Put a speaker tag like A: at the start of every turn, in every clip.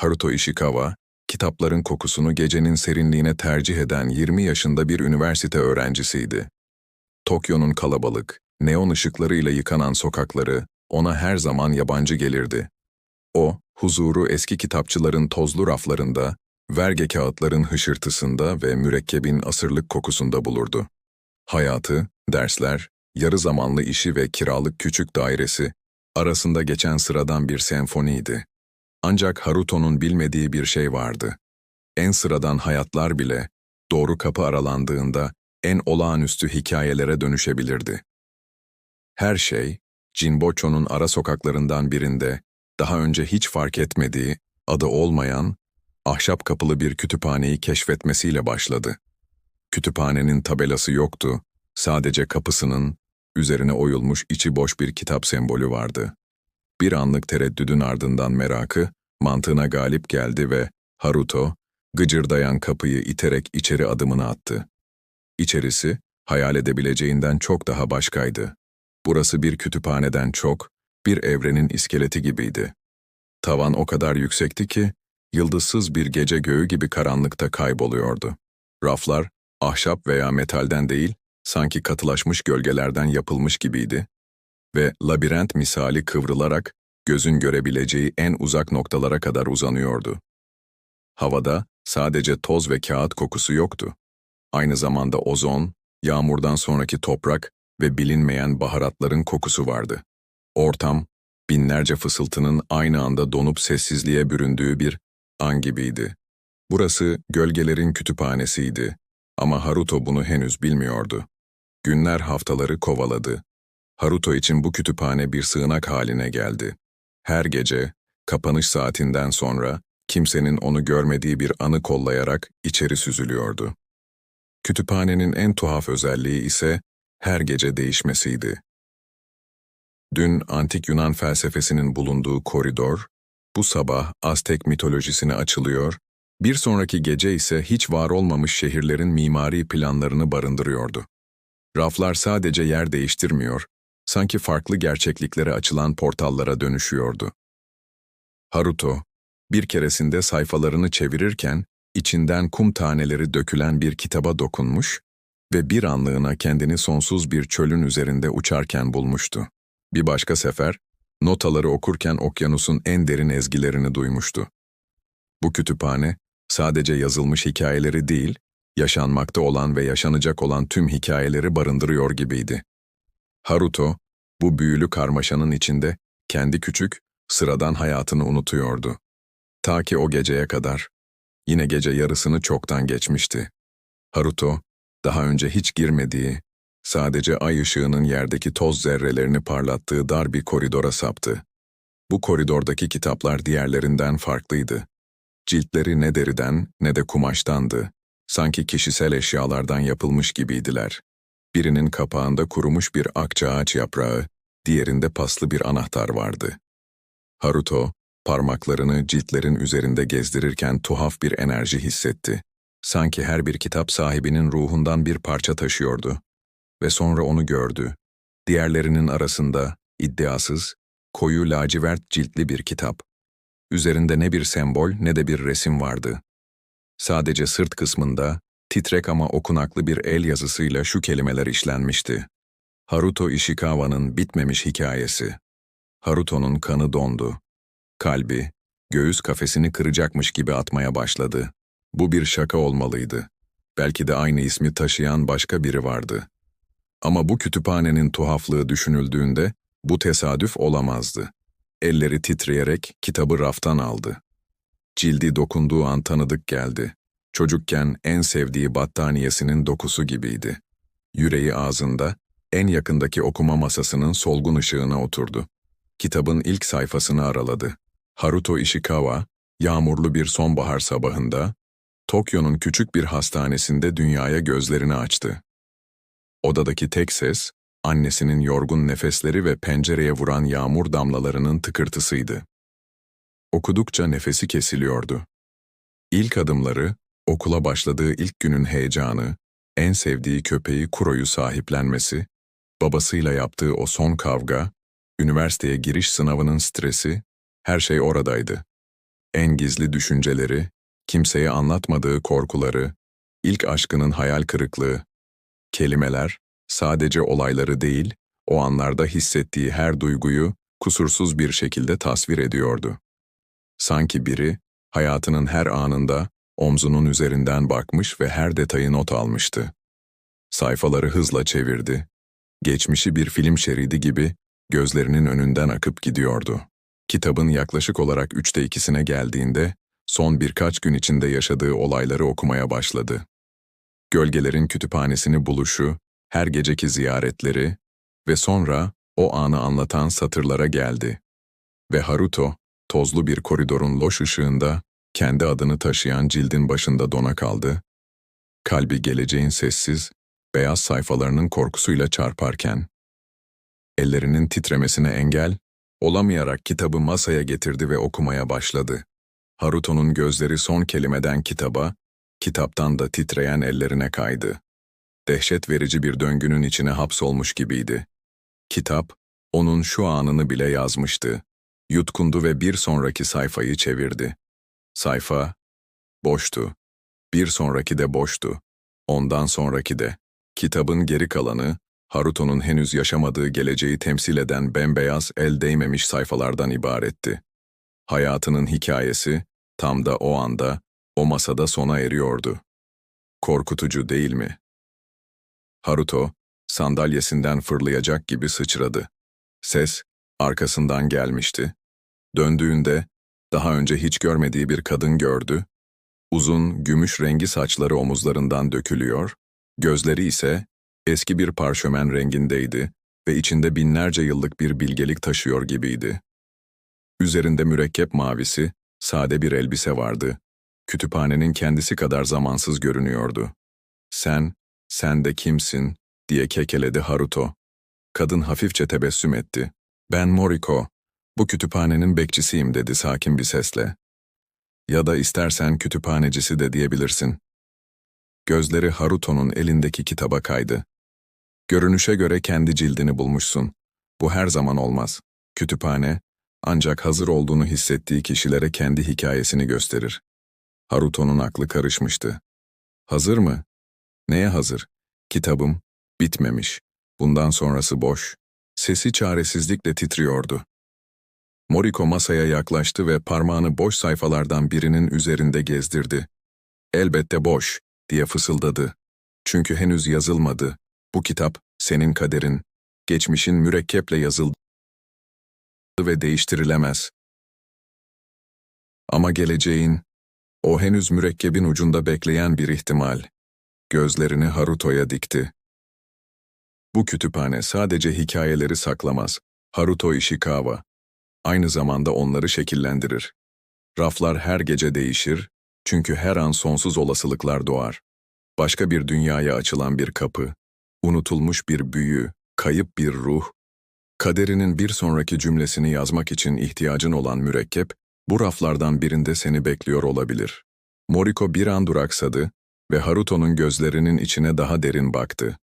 A: Haruto Ishikawa, kitapların kokusunu gecenin serinliğine tercih eden 20 yaşında bir üniversite öğrencisiydi. Tokyo'nun kalabalık, neon ışıklarıyla yıkanan sokakları ona her zaman yabancı gelirdi. O, huzuru eski kitapçıların tozlu raflarında, verge kağıtların hışırtısında ve mürekkebin asırlık kokusunda bulurdu. Hayatı, dersler, yarı zamanlı işi ve kiralık küçük dairesi arasında geçen sıradan bir senfoniydi. Ancak Haruto'nun bilmediği bir şey vardı. En sıradan hayatlar bile doğru kapı aralandığında en olağanüstü hikayelere dönüşebilirdi. Her şey, Jinbocho'nun ara sokaklarından birinde daha önce hiç fark etmediği, adı olmayan, ahşap kapılı bir kütüphaneyi keşfetmesiyle başladı. Kütüphanenin tabelası yoktu, sadece kapısının, üzerine oyulmuş içi boş bir kitap sembolü vardı. Bir anlık tereddüdün ardından merakı, mantığına galip geldi ve Haruto, gıcırdayan kapıyı iterek içeri adımını attı. İçerisi, hayal edebileceğinden çok daha başkaydı. Burası bir kütüphaneden çok, bir evrenin iskeleti gibiydi. Tavan o kadar yüksekti ki, yıldızsız bir gece göğü gibi karanlıkta kayboluyordu. Raflar, ahşap veya metalden değil, sanki katılaşmış gölgelerden yapılmış gibiydi ve labirent misali kıvrılarak gözün görebileceği en uzak noktalara kadar uzanıyordu. Havada sadece toz ve kağıt kokusu yoktu. Aynı zamanda ozon, yağmurdan sonraki toprak ve bilinmeyen baharatların kokusu vardı. Ortam, binlerce fısıltının aynı anda donup sessizliğe büründüğü bir an gibiydi. Burası gölgelerin kütüphanesiydi ama Haruto bunu henüz bilmiyordu. Günler haftaları kovaladı. Haruto için bu kütüphane bir sığınak haline geldi. Her gece, kapanış saatinden sonra kimsenin onu görmediği bir anı kollayarak içeri süzülüyordu. Kütüphanenin en tuhaf özelliği ise her gece değişmesiydi. Dün antik Yunan felsefesinin bulunduğu koridor, bu sabah Aztek mitolojisine açılıyor, bir sonraki gece ise hiç var olmamış şehirlerin mimari planlarını barındırıyordu. Raflar sadece yer değiştirmiyor, sanki farklı gerçekliklere açılan portallara dönüşüyordu. Haruto, bir keresinde sayfalarını çevirirken, içinden kum taneleri dökülen bir kitaba dokunmuş ve bir anlığına kendini sonsuz bir çölün üzerinde uçarken bulmuştu. Bir başka sefer, notaları okurken okyanusun en derin ezgilerini duymuştu. Bu kütüphane, sadece yazılmış hikayeleri değil, yaşanmakta olan ve yaşanacak olan tüm hikayeleri barındırıyor gibiydi. Haruto, bu büyülü karmaşanın içinde kendi küçük, sıradan hayatını unutuyordu. Ta ki o geceye kadar. Yine gece yarısını çoktan geçmişti. Haruto, daha önce hiç girmediği, sadece ay ışığının yerdeki toz zerrelerini parlattığı dar bir koridora saptı. Bu koridordaki kitaplar diğerlerinden farklıydı. Ciltleri ne deriden ne de kumaştandı. Sanki kişisel eşyalardan yapılmış gibiydiler. Birinin kapağında kurumuş bir akçaağaç yaprağı, diğerinde paslı bir anahtar vardı. Haruto, parmaklarını ciltlerin üzerinde gezdirirken tuhaf bir enerji hissetti. Sanki her bir kitap sahibinin ruhundan bir parça taşıyordu. Ve sonra onu gördü. Diğerlerinin arasında, iddiasız, koyu lacivert ciltli bir kitap. Üzerinde ne bir sembol ne de bir resim vardı. Sadece sırt kısmında, titrek ama okunaklı bir el yazısıyla şu kelimeler işlenmişti. Haruto Ishikawa'nın bitmemiş hikayesi. Haruto'nun kanı dondu. Kalbi, göğüs kafesini kıracakmış gibi atmaya başladı. Bu bir şaka olmalıydı. Belki de aynı ismi taşıyan başka biri vardı. Ama bu kütüphanenin tuhaflığı düşünüldüğünde bu tesadüf olamazdı. Elleri titreyerek kitabı raftan aldı. Cildi dokunduğu an tanıdık geldi. Çocukken en sevdiği battaniyesinin dokusu gibiydi. Yüreği ağzında, en yakındaki okuma masasının solgun ışığına oturdu. Kitabın ilk sayfasını araladı. Haruto Ishikawa, yağmurlu bir sonbahar sabahında, Tokyo'nun küçük bir hastanesinde dünyaya gözlerini açtı. Odadaki tek ses, annesinin yorgun nefesleri ve pencereye vuran yağmur damlalarının tıkırtısıydı. Okudukça nefesi kesiliyordu. İlk adımları, okula başladığı ilk günün heyecanı, en sevdiği köpeği Kuro'yu sahiplenmesi, babasıyla yaptığı o son kavga, üniversiteye giriş sınavının stresi, her şey oradaydı. en gizli düşünceleri, kimseye anlatmadığı korkuları, ilk aşkının hayal kırıklığı. Kelimeler, sadece olayları değil, o anlarda hissettiği her duyguyu kusursuz bir şekilde tasvir ediyordu. Sanki biri, hayatının her anında omzunun üzerinden bakmış ve her detayı not almıştı. Sayfaları hızla çevirdi. Geçmişi bir film şeridi gibi gözlerinin önünden akıp gidiyordu. Kitabın yaklaşık olarak üçte ikisine geldiğinde, son birkaç gün içinde yaşadığı olayları okumaya başladı. Gölgelerin kütüphanesini buluşu, her geceki ziyaretleri ve sonra o anı anlatan satırlara geldi. Ve Haruto, tozlu bir koridorun loş ışığında, kendi adını taşıyan cildin başında dona kaldı. Kalbi geleceğin sessiz, beyaz sayfalarının korkusuyla çarparken, ellerinin titremesine engel, olamayarak kitabı masaya getirdi ve okumaya başladı. Haruto'nun gözleri son kelimeden kitaba, kitaptan da titreyen ellerine kaydı. Dehşet verici bir döngünün içine hapsolmuş gibiydi. Kitap, onun şu anını bile yazmıştı. Yutkundu ve bir sonraki sayfayı çevirdi. Sayfa, boştu. Bir sonraki de boştu. Ondan sonraki de. Kitabın geri kalanı, Haruto'nun henüz yaşamadığı geleceği temsil eden bembeyaz el değmemiş sayfalardan ibaretti. Hayatının hikayesi, tam da o anda, o masada sona eriyordu. Korkutucu değil mi? Haruto, sandalyesinden fırlayacak gibi sıçradı. Ses, arkasından gelmişti. Döndüğünde, daha önce hiç görmediği bir kadın gördü. Uzun, gümüş rengi saçları omuzlarından dökülüyor, gözleri ise eski bir parşömen rengindeydi ve içinde binlerce yıllık bir bilgelik taşıyor gibiydi. Üzerinde mürekkep mavisi, sade bir elbise vardı. Kütüphanenin kendisi kadar zamansız görünüyordu. Sen, sen de kimsin, diye kekeledi Haruto. Kadın hafifçe tebessüm etti. Ben Moriko, bu kütüphanenin bekçisiyim dedi sakin bir sesle. Ya da istersen kütüphanecisi de diyebilirsin. Gözleri Haruto'nun elindeki kitaba kaydı. Görünüşe göre kendi cildini bulmuşsun. Bu her zaman olmaz. Kütüphane, ancak hazır olduğunu hissettiği kişilere kendi hikayesini gösterir. Haruto'nun aklı karışmıştı. Hazır mı? Neye hazır? Kitabım, bitmemiş. Bundan sonrası boş. Sesi çaresizlikle titriyordu. Moriko masaya yaklaştı ve parmağını boş sayfalardan birinin üzerinde gezdirdi. Elbette boş, diye fısıldadı. Çünkü henüz yazılmadı. Bu kitap, senin kaderin. Geçmişin mürekkeple yazıldı ve değiştirilemez. Ama geleceğin, o henüz mürekkebin ucunda bekleyen bir ihtimal. Gözlerini Haruto'ya dikti. Bu kütüphane sadece hikayeleri saklamaz. Haruto Ishikawa. Aynı zamanda onları şekillendirir. Raflar her gece değişir, çünkü her an sonsuz olasılıklar doğar. Başka bir dünyaya açılan bir kapı, unutulmuş bir büyü, kayıp bir ruh, kaderinin bir sonraki cümlesini yazmak için ihtiyacın olan mürekkep, bu raflardan birinde seni bekliyor olabilir. Moriko bir an duraksadı ve Haruto'nun gözlerinin içine daha derin baktı.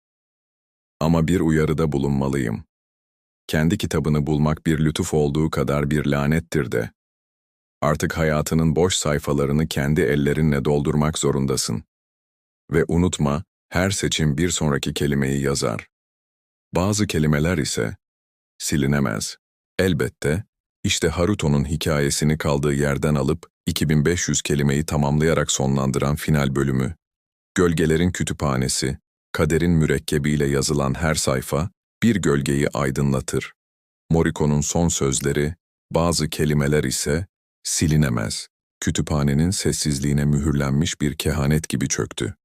A: Ama bir uyarıda bulunmalıyım. Kendi kitabını bulmak bir lütuf olduğu kadar bir lanettir de. Artık hayatının boş sayfalarını kendi ellerinle doldurmak zorundasın. Ve unutma, her seçim bir sonraki kelimeyi yazar. Bazı kelimeler ise silinemez. Elbette, işte Haruto'nun hikayesini kaldığı yerden alıp 2500 kelimeyi tamamlayarak sonlandıran final bölümü. Gölgelerin kütüphanesi, kaderin mürekkebiyle yazılan her sayfa bir gölgeyi aydınlatır. Moriko'nun son sözleri, bazı kelimeler ise silinemez. Kütüphanenin sessizliğine mühürlenmiş bir kehanet gibi çöktü.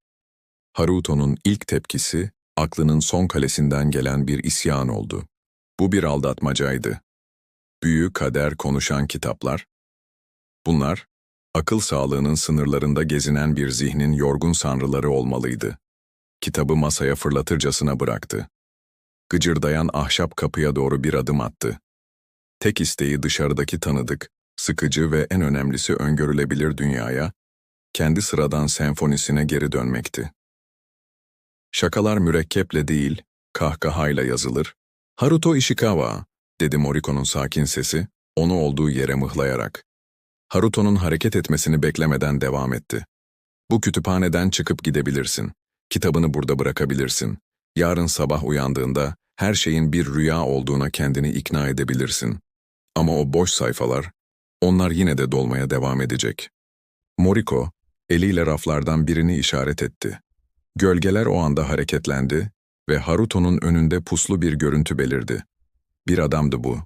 A: Haruto'nun ilk tepkisi, aklının son kalesinden gelen bir isyan oldu. Bu bir aldatmacaydı. Büyü, kader, konuşan kitaplar. Bunlar, akıl sağlığının sınırlarında gezinen bir zihnin yorgun sanrıları olmalıydı. Kitabı masaya fırlatırcasına bıraktı. Gıcırdayan ahşap kapıya doğru bir adım attı. Tek isteği dışarıdaki tanıdık, sıkıcı ve en önemlisi öngörülebilir dünyaya, kendi sıradan senfonisine geri dönmekti. Şakalar mürekkeple değil, kahkahayla yazılır. Haruto Ishikawa, dedi Moriko'nun sakin sesi, onu olduğu yere mıhlayarak. Haruto'nun hareket etmesini beklemeden devam etti. Bu kütüphaneden çıkıp gidebilirsin. Kitabını burada bırakabilirsin. Yarın sabah uyandığında her şeyin bir rüya olduğuna kendini ikna edebilirsin. Ama o boş sayfalar, onlar yine de dolmaya devam edecek. Moriko, eliyle raflardan birini işaret etti. Gölgeler o anda hareketlendi ve Haruto'nun önünde puslu bir görüntü belirdi. Bir adamdı bu.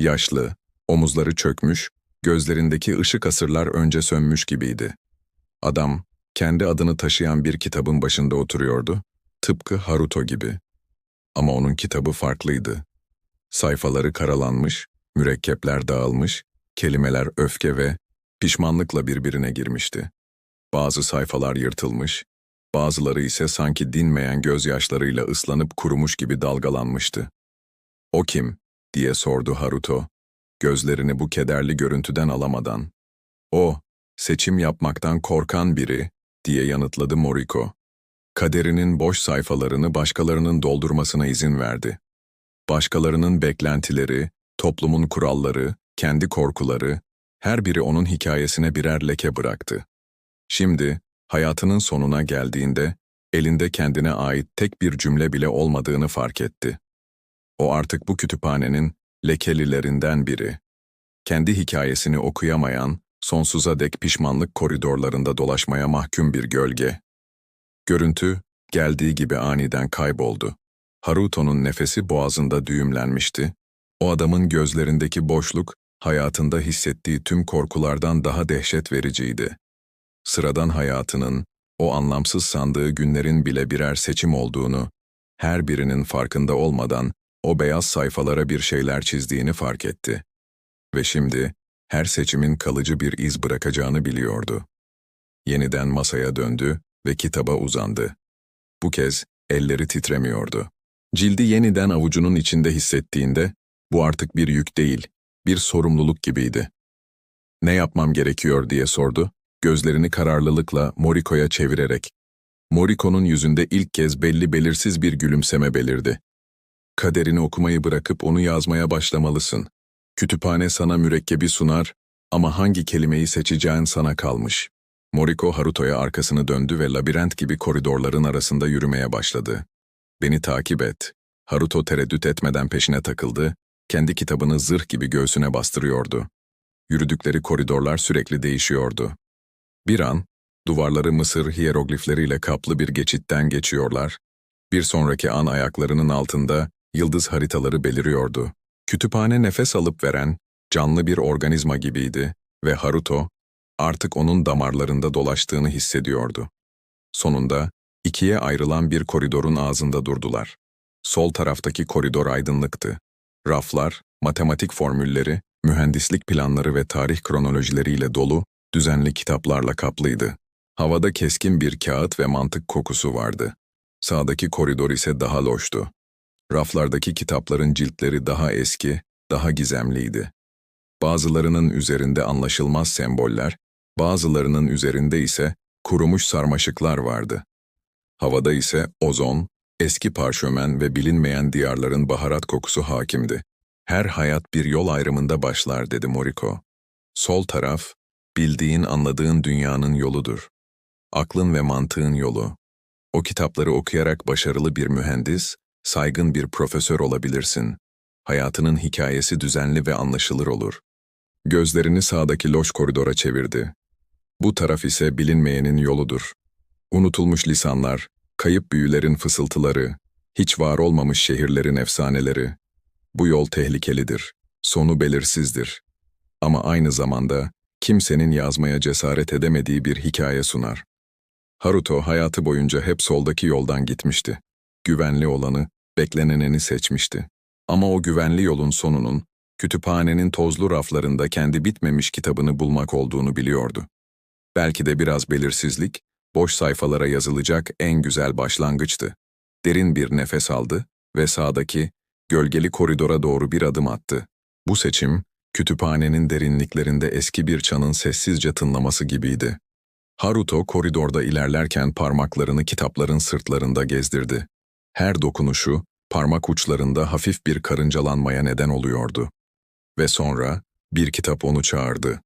A: Yaşlı, omuzları çökmüş, gözlerindeki ışık asırlar önce sönmüş gibiydi. Adam, kendi adını taşıyan bir kitabın başında oturuyordu, tıpkı Haruto gibi. Ama onun kitabı farklıydı. Sayfaları karalanmış, mürekkepler dağılmış, kelimeler öfke ve pişmanlıkla birbirine girmişti. Bazı sayfalar yırtılmış, bazıları ise sanki dinmeyen gözyaşlarıyla ıslanıp kurumuş gibi dalgalanmıştı. O kim? diye sordu Haruto, gözlerini bu kederli görüntüden alamadan. O, seçim yapmaktan korkan biri, diye yanıtladı Moriko. Kaderinin boş sayfalarını başkalarının doldurmasına izin verdi. Başkalarının beklentileri, toplumun kuralları, kendi korkuları, her biri onun hikayesine birer leke bıraktı. Şimdi, hayatının sonuna geldiğinde, elinde kendine ait tek bir cümle bile olmadığını fark etti. O artık bu kütüphanenin lekelilerinden biri. Kendi hikayesini okuyamayan, sonsuza dek pişmanlık koridorlarında dolaşmaya mahkum bir gölge. Görüntü, geldiği gibi aniden kayboldu. Haruto'nun nefesi boğazında düğümlenmişti. O adamın gözlerindeki boşluk, hayatında hissettiği tüm korkulardan daha dehşet vericiydi. Sıradan hayatının, o anlamsız sandığı günlerin bile birer seçim olduğunu, her birinin farkında olmadan o beyaz sayfalara bir şeyler çizdiğini fark etti. Ve şimdi her seçimin kalıcı bir iz bırakacağını biliyordu. Yeniden masaya döndü ve kitaba uzandı. Bu kez elleri titremiyordu. Cildi yeniden avucunun içinde hissettiğinde bu artık bir yük değil, bir sorumluluk gibiydi. Ne yapmam gerekiyor diye sordu, gözlerini kararlılıkla Moriko'ya çevirerek. Moriko'nun yüzünde ilk kez belli belirsiz bir gülümseme belirdi. Kaderini okumayı bırakıp onu yazmaya başlamalısın. Kütüphane sana mürekkebi sunar ama hangi kelimeyi seçeceğin sana kalmış. Moriko Haruto'ya arkasını döndü ve labirent gibi koridorların arasında yürümeye başladı. Beni takip et. Haruto tereddüt etmeden peşine takıldı, kendi kitabını zırh gibi göğsüne bastırıyordu. Yürüdükleri koridorlar sürekli değişiyordu. Bir an, duvarları Mısır hiyeroglifleriyle kaplı bir geçitten geçiyorlar, bir sonraki an ayaklarının altında yıldız haritaları beliriyordu. Kütüphane nefes alıp veren, canlı bir organizma gibiydi ve Haruto, artık onun damarlarında dolaştığını hissediyordu. Sonunda, ikiye ayrılan bir koridorun ağzında durdular. Sol taraftaki koridor aydınlıktı. Raflar, matematik formülleri, mühendislik planları ve tarih kronolojileriyle dolu, düzenli kitaplarla kaplıydı. Havada keskin bir kağıt ve mantık kokusu vardı. Sağdaki koridor ise daha loştu. Raflardaki kitapların ciltleri daha eski, daha gizemliydi. Bazılarının üzerinde anlaşılmaz semboller, bazılarının üzerinde ise kurumuş sarmaşıklar vardı. Havada ise ozon, eski parşömen ve bilinmeyen diyarların baharat kokusu hakimdi. Her hayat bir yol ayrımında başlar dedi Moriko. Sol taraf, bildiğin anladığın dünyanın yoludur. Aklın ve mantığın yolu. O kitapları okuyarak başarılı bir mühendis, saygın bir profesör olabilirsin. Hayatının hikayesi düzenli ve anlaşılır olur. Gözlerini sağdaki loş koridora çevirdi. Bu taraf ise bilinmeyenin yoludur. Unutulmuş lisanlar, kayıp büyülerin fısıltıları, hiç var olmamış şehirlerin efsaneleri. Bu yol tehlikelidir, sonu belirsizdir. Ama aynı zamanda kimsenin yazmaya cesaret edemediği bir hikaye sunar. Haruto hayatı boyunca hep soldaki yoldan gitmişti. Güvenli olanı, bekleneneni seçmişti. Ama o güvenli yolun sonunun, kütüphanenin tozlu raflarında kendi bitmemiş kitabını bulmak olduğunu biliyordu. Belki de biraz belirsizlik, boş sayfalara yazılacak en güzel başlangıçtı. Derin bir nefes aldı ve sağdaki, gölgeli koridora doğru bir adım attı. Bu seçim, kütüphanenin derinliklerinde eski bir çanın sessizce tınlaması gibiydi. Haruto koridorda ilerlerken parmaklarını kitapların sırtlarında gezdirdi. Her dokunuşu, parmak uçlarında hafif bir karıncalanmaya neden oluyordu. Ve sonra, bir kitap onu çağırdı.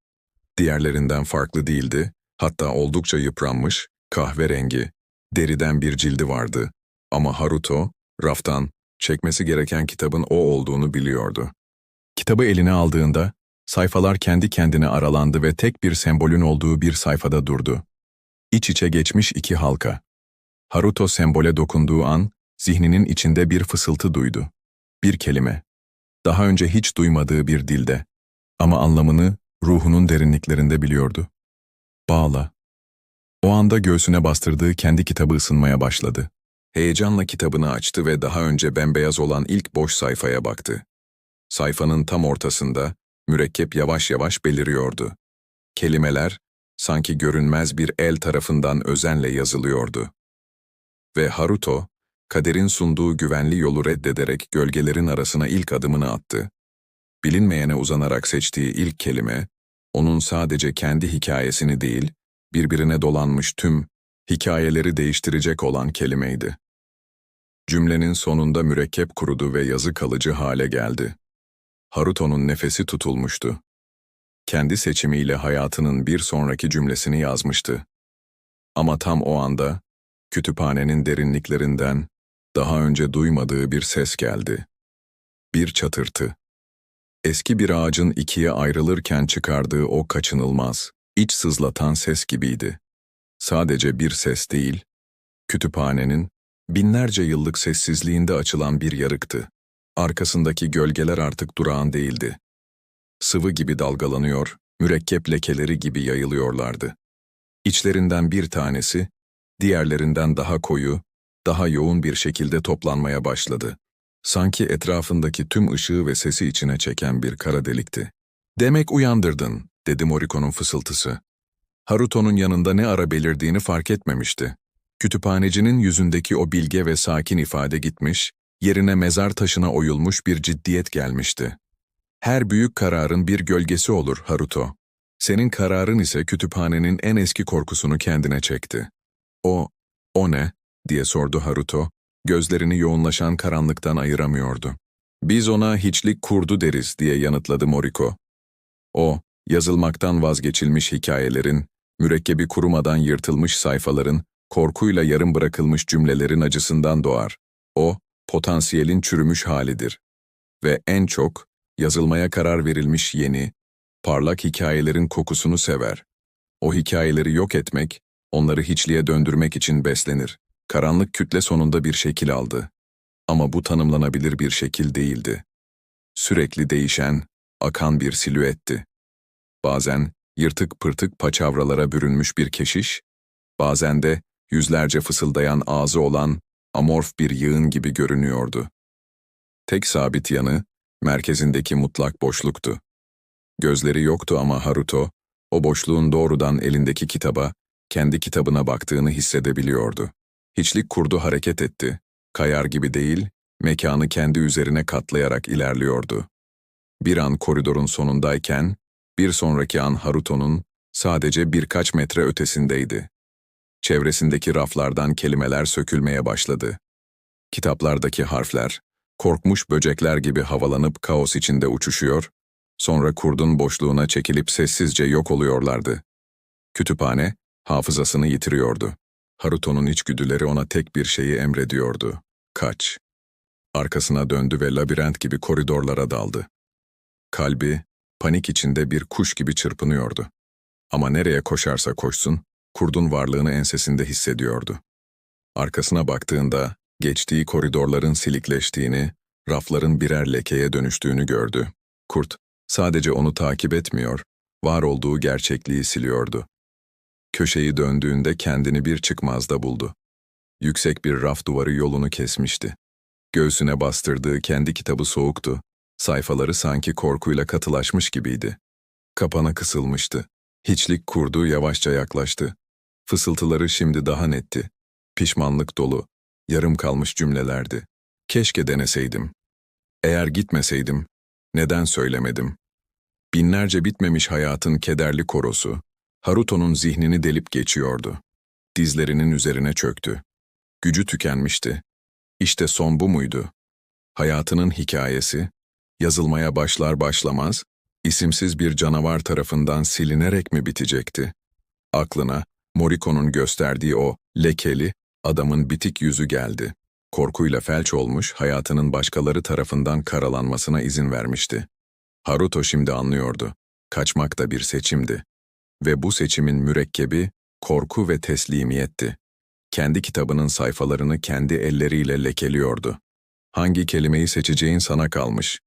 A: Diğerlerinden farklı değildi, hatta oldukça yıpranmış, kahverengi, deriden bir cildi vardı. Ama Haruto, raftan, çekmesi gereken kitabın o olduğunu biliyordu. Kitabı eline aldığında, sayfalar kendi kendine aralandı ve tek bir sembolün olduğu bir sayfada durdu. İç içe geçmiş iki halka. Haruto sembole dokunduğu an, zihninin içinde bir fısıltı duydu. Bir kelime. Daha önce hiç duymadığı bir dilde. Ama anlamını ruhunun derinliklerinde biliyordu. Bağla. O anda göğsüne bastırdığı kendi kitabı ısınmaya başladı. Heyecanla kitabını açtı ve daha önce bembeyaz olan ilk boş sayfaya baktı. Sayfanın tam ortasında mürekkep yavaş yavaş beliriyordu. Kelimeler sanki görünmez bir el tarafından özenle yazılıyordu. Ve Haruto, kaderin sunduğu güvenli yolu reddederek gölgelerin arasına ilk adımını attı. Bilinmeyene uzanarak seçtiği ilk kelime, onun sadece kendi hikayesini değil, birbirine dolanmış tüm hikayeleri değiştirecek olan kelimeydi. Cümlenin sonunda mürekkep kurudu ve yazı kalıcı hale geldi. Haruto'nun nefesi tutulmuştu. Kendi seçimiyle hayatının bir sonraki cümlesini yazmıştı. Ama tam o anda, kütüphanenin derinliklerinden daha önce duymadığı bir ses geldi. Bir çatırtı. Eski bir ağacın ikiye ayrılırken çıkardığı o kaçınılmaz, iç sızlatan ses gibiydi. Sadece bir ses değil, kütüphanenin binlerce yıllık sessizliğinde açılan bir yarıktı. Arkasındaki gölgeler artık durağan değildi. Sıvı gibi dalgalanıyor, mürekkep lekeleri gibi yayılıyorlardı. İçlerinden bir tanesi, diğerlerinden daha koyu, daha yoğun bir şekilde toplanmaya başladı. Sanki etrafındaki tüm ışığı ve sesi içine çeken bir kara delikti. Demek uyandırdın, dedi Moriko'nun fısıltısı. Haruto'nun yanında ne ara belirdiğini fark etmemişti. Kütüphanecinin yüzündeki o bilge ve sakin ifade gitmiş, yerine mezar taşına oyulmuş bir ciddiyet gelmişti. Her büyük kararın bir gölgesi olur Haruto. Senin kararın ise kütüphanenin en eski korkusunu kendine çekti. O, o ne? diye sordu Haruto, gözlerini yoğunlaşan karanlıktan ayıramıyordu. Biz ona hiçlik kurdu deriz diye yanıtladı Moriko. O, yazılmaktan vazgeçilmiş hikayelerin, mürekkebi kurumadan yırtılmış sayfaların, korkuyla yarım bırakılmış cümlelerin acısından doğar. O, potansiyelin çürümüş halidir. Ve en çok, yazılmaya karar verilmiş yeni, parlak hikayelerin kokusunu sever. O hikayeleri yok etmek, onları hiçliğe döndürmek için beslenir. Karanlık kütle sonunda bir şekil aldı. Ama bu tanımlanabilir bir şekil değildi. Sürekli değişen, akan bir silüetti. Bazen yırtık pırtık paçavralara bürünmüş bir keşiş, bazen de yüzlerce fısıldayan ağzı olan amorf bir yığın gibi görünüyordu. Tek sabit yanı, merkezindeki mutlak boşluktu. Gözleri yoktu ama Haruto, o boşluğun doğrudan elindeki kitaba, kendi kitabına baktığını hissedebiliyordu. Hiçlik kurdu hareket etti. Kayar gibi değil, mekanı kendi üzerine katlayarak ilerliyordu. Bir an koridorun sonundayken, bir sonraki an Haruto'nun sadece birkaç metre ötesindeydi. Çevresindeki raflardan kelimeler sökülmeye başladı. Kitaplardaki harfler, korkmuş böcekler gibi havalanıp kaos içinde uçuşuyor, sonra kurdun boşluğuna çekilip sessizce yok oluyorlardı. Kütüphane, hafızasını yitiriyordu. Haruto'nun içgüdüleri ona tek bir şeyi emrediyordu. Kaç. Arkasına döndü ve labirent gibi koridorlara daldı. Kalbi, panik içinde bir kuş gibi çırpınıyordu. Ama nereye koşarsa koşsun, kurdun varlığını ensesinde hissediyordu. Arkasına baktığında, geçtiği koridorların silikleştiğini, rafların birer lekeye dönüştüğünü gördü. Kurt, sadece onu takip etmiyor, var olduğu gerçekliği siliyordu. Köşeyi döndüğünde kendini bir çıkmazda buldu. Yüksek bir raf duvarı yolunu kesmişti. Göğsüne bastırdığı kendi kitabı soğuktu. Sayfaları sanki korkuyla katılaşmış gibiydi. Kapana kısılmıştı. Hiçlik kurdu yavaşça yaklaştı. Fısıltıları şimdi daha netti. Pişmanlık dolu, yarım kalmış cümlelerdi. Keşke deneseydim. Eğer gitmeseydim, neden söylemedim? Binlerce bitmemiş hayatın kederli korosu, Haruto'nun zihnini delip geçiyordu. Dizlerinin üzerine çöktü. Gücü tükenmişti. İşte son bu muydu? Hayatının hikayesi, yazılmaya başlar başlamaz, isimsiz bir canavar tarafından silinerek mi bitecekti? Aklına Moriko'nun gösterdiği o lekeli adamın bitik yüzü geldi. Korkuyla felç olmuş, hayatının başkaları tarafından karalanmasına izin vermişti. Haruto şimdi anlıyordu. Kaçmak da bir seçimdi. Ve bu seçimin mürekkebi korku ve teslimiyetti. Kendi kitabının sayfalarını kendi elleriyle lekeliyordu. Hangi kelimeyi seçeceğin sana kalmış.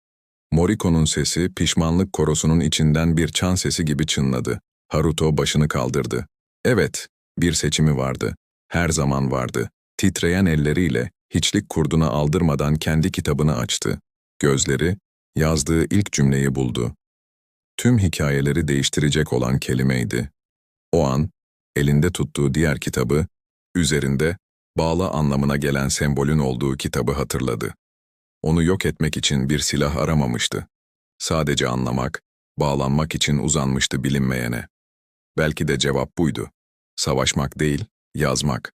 A: Moriko'nun sesi pişmanlık korosunun içinden bir çan sesi gibi çınladı. Haruto başını kaldırdı. Evet, bir seçimi vardı. Her zaman vardı. Titreyen elleriyle hiçlik kurduna aldırmadan kendi kitabını açtı. Gözleri, yazdığı ilk cümleyi buldu. Tüm hikayeleri değiştirecek olan kelimeydi. O an, elinde tuttuğu diğer kitabı, üzerinde bağla anlamına gelen sembolün olduğu kitabı hatırladı. Onu yok etmek için bir silah aramamıştı. Sadece anlamak, bağlanmak için uzanmıştı bilinmeyene. Belki de cevap buydu. Savaşmak değil, yazmak.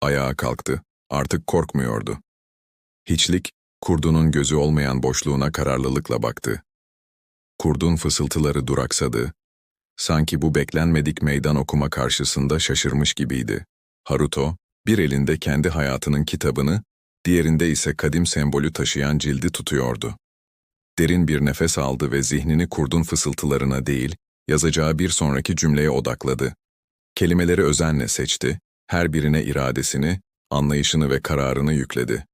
A: Ayağa kalktı. Artık korkmuyordu. Hiçlik, kurdunun gözü olmayan boşluğuna kararlılıkla baktı. Kurdun fısıltıları duraksadı. Sanki bu beklenmedik meydan okuma karşısında şaşırmış gibiydi. Haruto, bir elinde kendi hayatının kitabını, diğerinde ise kadim sembolü taşıyan cildi tutuyordu. Derin bir nefes aldı ve zihnini kurdun fısıltılarına değil, yazacağı bir sonraki cümleye odakladı. Kelimeleri özenle seçti, her birine iradesini, anlayışını ve kararını yükledi.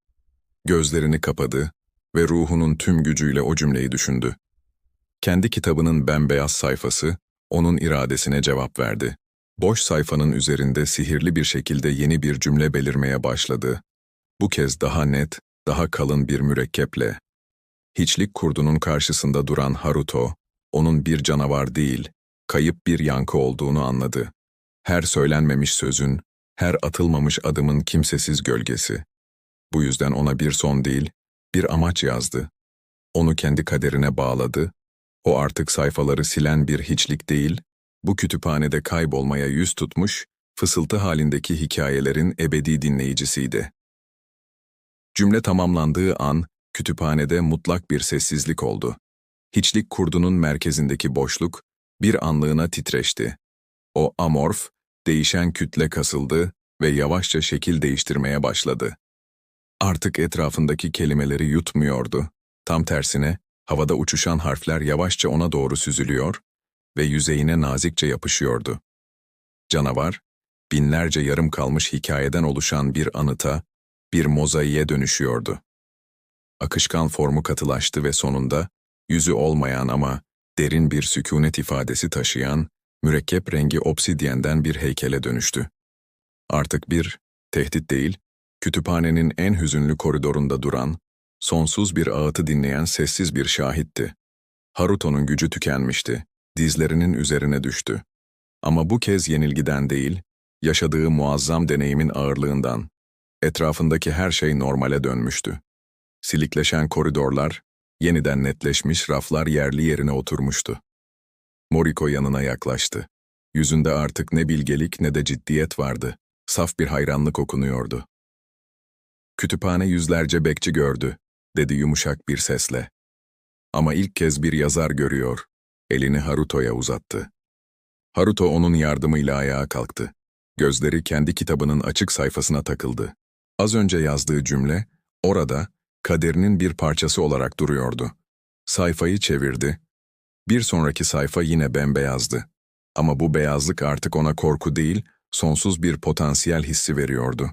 A: Gözlerini kapadı ve ruhunun tüm gücüyle o cümleyi düşündü. Kendi kitabının bembeyaz sayfası, onun iradesine cevap verdi. Boş sayfanın üzerinde sihirli bir şekilde yeni bir cümle belirmeye başladı. Bu kez daha net, daha kalın bir mürekkeple. Hiçlik kurdunun karşısında duran Haruto, onun bir canavar değil, kayıp bir yankı olduğunu anladı. Her söylenmemiş sözün, her atılmamış adımın kimsesiz gölgesi. Bu yüzden ona bir son değil, bir amaç yazdı. Onu kendi kaderine bağladı. O artık sayfaları silen bir hiçlik değil, bu kütüphanede kaybolmaya yüz tutmuş, fısıltı halindeki hikayelerin ebedi dinleyicisiydi. Cümle tamamlandığı an, kütüphanede mutlak bir sessizlik oldu. Hiçlik kurdunun merkezindeki boşluk, bir anlığına titreşti. O amorf, değişen kütle kasıldı ve yavaşça şekil değiştirmeye başladı. Artık etrafındaki kelimeleri yutmuyordu. Tam tersine, havada uçuşan harfler yavaşça ona doğru süzülüyor ve yüzeyine nazikçe yapışıyordu. Canavar, binlerce yarım kalmış hikayeden oluşan bir anıta, bir mozaiğe dönüşüyordu. Akışkan formu katılaştı ve sonunda, yüzü olmayan ama derin bir sükunet ifadesi taşıyan, mürekkep rengi obsidyenden bir heykele dönüştü. Artık bir, tehdit değil, kütüphanenin en hüzünlü koridorunda duran, sonsuz bir ağıtı dinleyen sessiz bir şahitti. Haruto'nun gücü tükenmişti, dizlerinin üzerine düştü. Ama bu kez yenilgiden değil, yaşadığı muazzam deneyimin ağırlığından, etrafındaki her şey normale dönmüştü. Silikleşen koridorlar, yeniden netleşmiş raflar yerli yerine oturmuştu. Moriko yanına yaklaştı. Yüzünde artık ne bilgelik ne de ciddiyet vardı. Saf bir hayranlık okunuyordu. Kütüphane yüzlerce bekçi gördü, dedi yumuşak bir sesle. Ama ilk kez bir yazar görüyor. Elini Haruto'ya uzattı. Haruto onun yardımıyla ayağa kalktı. Gözleri kendi kitabının açık sayfasına takıldı. Az önce yazdığı cümle, orada, kaderinin bir parçası olarak duruyordu. Sayfayı çevirdi. Bir sonraki sayfa yine bembeyazdı. Ama bu beyazlık artık ona korku değil, sonsuz bir potansiyel hissi veriyordu.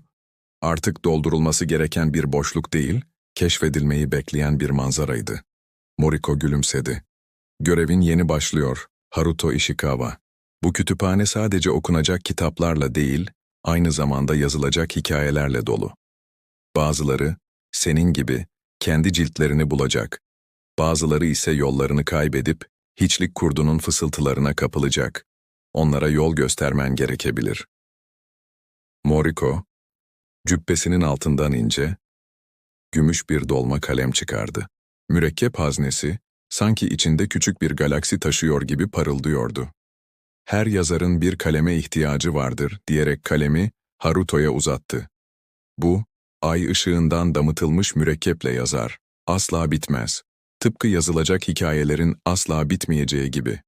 A: Artık doldurulması gereken bir boşluk değil, keşfedilmeyi bekleyen bir manzaraydı. Moriko gülümsedi. Görevin yeni başlıyor, Haruto Ishikawa. Bu kütüphane sadece okunacak kitaplarla değil, aynı zamanda yazılacak hikayelerle dolu. Bazıları, senin gibi, kendi ciltlerini bulacak. Bazıları ise yollarını kaybedip, hiçlik kurdunun fısıltılarına kapılacak. Onlara yol göstermen gerekebilir. Moriko, cübbesinin altından ince, gümüş bir dolma kalem çıkardı. Mürekkep haznesi, sanki içinde küçük bir galaksi taşıyor gibi parıldıyordu. Her yazarın bir kaleme ihtiyacı vardır diyerek kalemi Haruto'ya uzattı. Bu, ay ışığından damıtılmış mürekkeple yazar, asla bitmez. Tıpkı yazılacak hikayelerin asla bitmeyeceği gibi.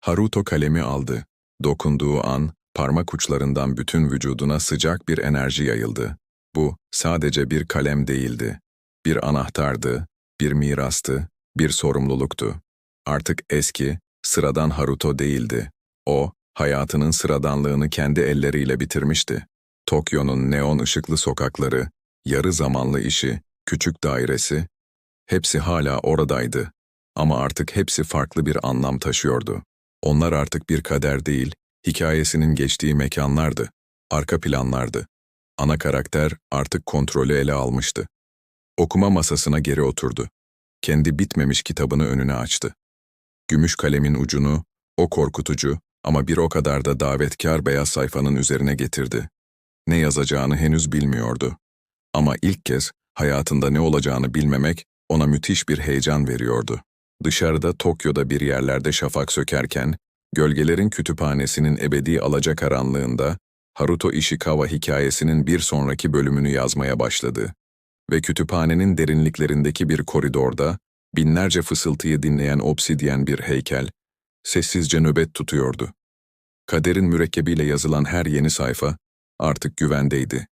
A: Haruto kalemi aldı. Dokunduğu an, parmak uçlarından bütün vücuduna sıcak bir enerji yayıldı. Bu, sadece bir kalem değildi. Bir anahtardı, bir mirastı, bir sorumluluktu. Artık eski, sıradan Haruto değildi. O, hayatının sıradanlığını kendi elleriyle bitirmişti. Tokyo'nun neon ışıklı sokakları, yarı zamanlı işi, küçük dairesi, hepsi hala oradaydı. Ama artık hepsi farklı bir anlam taşıyordu. Onlar artık bir kader değil, hikayesinin geçtiği mekanlardı, arka planlardı. Ana karakter artık kontrolü ele almıştı. Okuma masasına geri oturdu. Kendi bitmemiş kitabını önüne açtı. Gümüş kalemin ucunu, o korkutucu ama bir o kadar da davetkar beyaz sayfanın üzerine getirdi. Ne yazacağını henüz bilmiyordu. Ama ilk kez hayatında ne olacağını bilmemek ona müthiş bir heyecan veriyordu. Dışarıda Tokyo'da bir yerlerde şafak sökerken, gölgelerin kütüphanesinin ebedi alacakaranlığında Haruto Ishikawa hikayesinin bir sonraki bölümünü yazmaya başladı. Ve kütüphanenin derinliklerindeki bir koridorda, binlerce fısıltıyı dinleyen obsidyen bir heykel, sessizce nöbet tutuyordu. Kaderin mürekkebiyle yazılan her yeni sayfa artık güvendeydi.